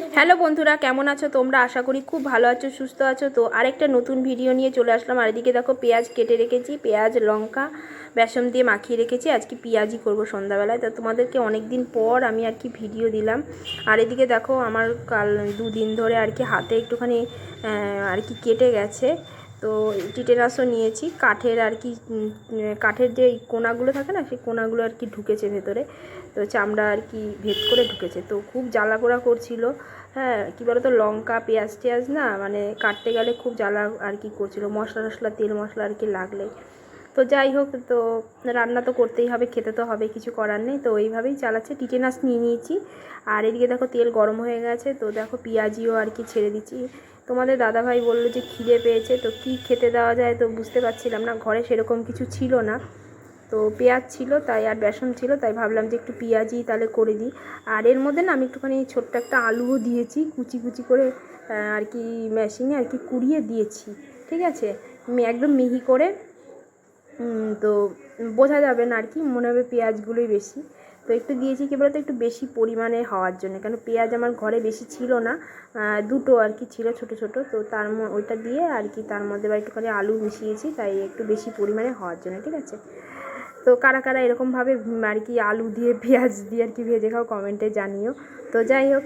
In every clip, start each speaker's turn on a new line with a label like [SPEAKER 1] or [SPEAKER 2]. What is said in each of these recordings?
[SPEAKER 1] Hello বন্ধুরা, কেমন আছো তোমরা? আশা করি খুব ভালো আছো, সুস্থ আছো। তো আরেকটা নতুন ভিডিও নিয়ে চলে আসলাম। আর এদিকে দেখো, পেঁয়াজ কেটে রেখেছি, পেঁয়াজ, লঙ্কা, বেসন দিয়ে মাখিয়ে রেখেছি। আজকে পেঁয়াজই করব সন্ধ্যাবেলায়। তা তোমাদেরকে অনেক দিন পর আমি আর কি ভিডিও দিলাম। আর এদিকে দেখো, আমার কাল দুদিন ধরে আর কি হাতে একটুখানি আর কি কেটে গেছে। তো টিটেনাসও নিয়েছি। কাঠের আর কি কাঠের যে কোনাগুলো থাকে না, সেই কোনাগুলো আর কি ঢুকেছে ভেতরে। তো চামড়া আর কি ভেদ করে ঢুকেছে। তো খুব জ্বালা পোড়া করছিল। হ্যাঁ কী বলো তো লঙ্কা, পেঁয়াজ টেয়াজ না মানে কাটতে গেলে খুব জ্বালা আর কি করছিল। মশলা টশলা, তেল মশলা আর কি লাগলে। তো যাই হোক, তো রান্না তো করতেই হবে, খেতে তো হবে, কিছু করার নেই। তো এইভাবেই চালাচ্ছে। টিটেনাস নিয়ে নিয়েছি। আর এদিকে দেখো, তেল গরম হয়ে গেছে। তো দেখো, পেঁয়াজিও আর কি ছেড়ে দিচ্ছি। তোমাদের দাদাভাই বলল যে খিদে পেয়েছে, তো কি খেতে দেওয়া যায় তো বুঝতে পারছিলাম না। ঘরে সেরকম কিছু ছিল না। তো পেঁয়াজ ছিল, তাই আর বেসন ছিল, তাই ভাবলাম যে একটু পেঁয়াজই তাহলে করে দিই। আর এর মধ্যে না আমি একটুখানি ছোট্ট একটা আলুও দিয়েছি, কুচি কুচি করে আর কি মেশিনে আর কি কুড়িয়ে দিয়েছি, ঠিক আছে? একদম মিহি করে। তো বোঝা যাবে না আর কি, মনে হবে পেঁয়াজগুলোই বেশি। তো একটু দিয়েছি কি বলতো, একটু বেশি পরিমাণে হওয়ার জন্য। কেন পেঁয়াজ আমার ঘরে বেশি ছিল না দুটো আর কি ছিল ছোট ছোট। তো তার ওইটা দিয়ে আর কি তার মধ্যে আবার একটুখানি আলু মিশিয়েছি, তাই একটু বেশি পরিমাণে হওয়ার জন্য, ঠিক আছে? তো কারা কারা এরকমভাবে আর কি আলু দিয়ে, পেঁয়াজ দিয়ে আর কি ভেজে খাও কমেন্টে জানিও। তো যাই হোক,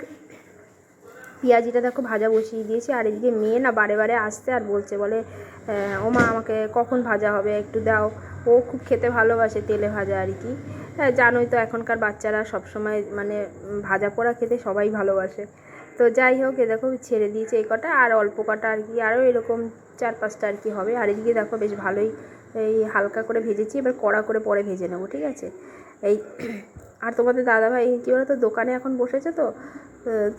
[SPEAKER 1] পেঁয়াজিটা দেখো ভাজা বসিয়ে দিয়েছি, আর এদিকে মেয়ে না বারে বারে আসতে আর বলছে, বলে ও মা আমাকে কখন ভাজা হবে একটু দাও। ও খুব খেতে ভালোবাসে তেলে ভাজা আর কি। হ্যাঁ জানোই তো এখনকার বাচ্চারা সবসময় মানে ভাজা পোড়া খেতে সবাই ভালোবাসে। তো যাই হোক, এ দেখো ছেড়ে দিয়েছে এই কটা, আর অল্প কটা আর কি, আরও এরকম চার পাঁচটা আর কি হবে। আর এদিকে দেখো বেশ ভালোই এই হালকা করে ভেজেছি, এবার কড়া করে পরে ভেজে নেব, ঠিক আছে? এই আর তোমাদের দাদাভাই, কী বলো তো দোকানে এখন বসেছে তো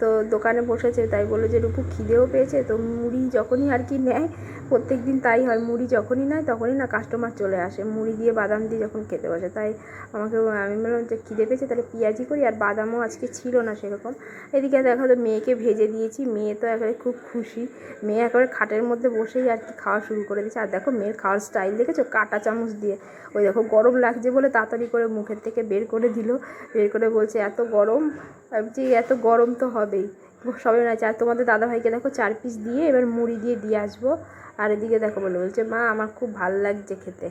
[SPEAKER 1] তো দোকানে বসেছে, তাই বলল যে রূপু খিদেও পেয়েছে, তো মুড়ি যখনই আর কি নেয় প্রত্যেক দিন তাই হয়, মুড়ি যখনই নেয় তখনই না কাস্টমার চলে আসে, মুড়ি দিয়ে বাদাম দিয়ে যখন খেতে বসে, তাই আমাকে, আমি বললাম যে খিদে পেয়েছে, তাহলে পেঁয়াজি করি, আর বাদামও আজকে ছিল না সেরকম, এদিকে দেখো তো মেয়েকে ভেজে দিয়েছি, মেয়ে তো একেবারে খুব খুশি, মেয়ে একেবারে খাটের মধ্যে বসেই আর কি খাওয়া শুরু করে দিয়েছে, আর দেখো মেয়ের খাওয়ার স্টাইল দেখেছ, কাঁটা চামচ দিয়ে, ওই দেখো গরম লাগছে বলে তাড়াতাড়ি করে মুখের থেকে বের করে দিল বের করে বলছে, এত গরম? বলছি, এত গরম তো হবেই। সবাই মনে না আর তোমাদের দাদাভাইকে দেখো, চার পিস দিয়ে এবার মুড়ি দিয়ে দিয়ে আসব। আর এদিকে দেখো বলে বলছে, মা, আমার খুব ভালো লাগছে খেতে।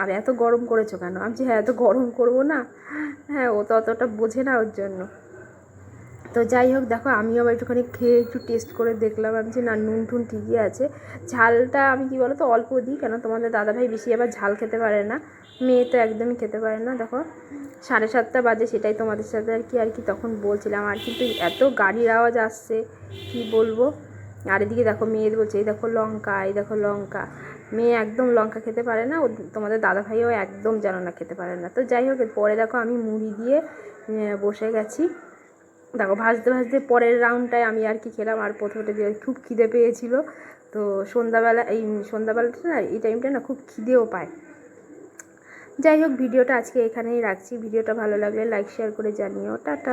[SPEAKER 1] আর এত গরম করেছ কেন? আমি হ্যাঁ এত গরম করব না। হ্যাঁ ও তো অতটা বোঝে না ওর জন্য। তো যাই হোক, দেখো, আমিও আবার একটুখানি খেয়ে একটু টেস্ট করে দেখলাম। আমি যে না, নুন টুন ঠিকই আছে। ঝালটা আমি কি বলো তো অল্প দিই, কেন তোমাদের দাদাভাই বেশি আবার ঝাল খেতে পারে না। মেয়ে তো একদমই খেতে পারে না, দেখো। সাড়ে সাতটা বাজে সেটাই তোমাদের সাথে আর কি আর কি তখন বলছিলাম। আর কিন্তু এত গাড়ির আওয়াজ আসছে, কি বলব? আর এদিকে দেখো মেয়ে বলছে, এই দেখো লঙ্কা, এই দেখো লঙ্কা। মেয়ে একদম লঙ্কা খেতে পারে না, ও তোমাদের দাদা ভাইও একদম যেন না খেতে পারে না। তো যাই হোক পরে দেখো আমি মুড়ি দিয়ে বসে গেছি। দেখো ভাজতে ভাজতে পরের রাউন্ডটায় আমি আর কি খেলাম, আর প্রথমটা দিয়ে খুব খিদে পেয়েছিল। তো সন্ধ্যাবেলা, এই সন্ধ্যাবেলাটা না, এই টাইমটা না খুব খিদেও পায়। যাই হোক ভিডিওটা আজকে এখানেই রাখছি। ভিডিওটা ভালো লাগলে লাইক শেয়ার করে জানিও। টাটা।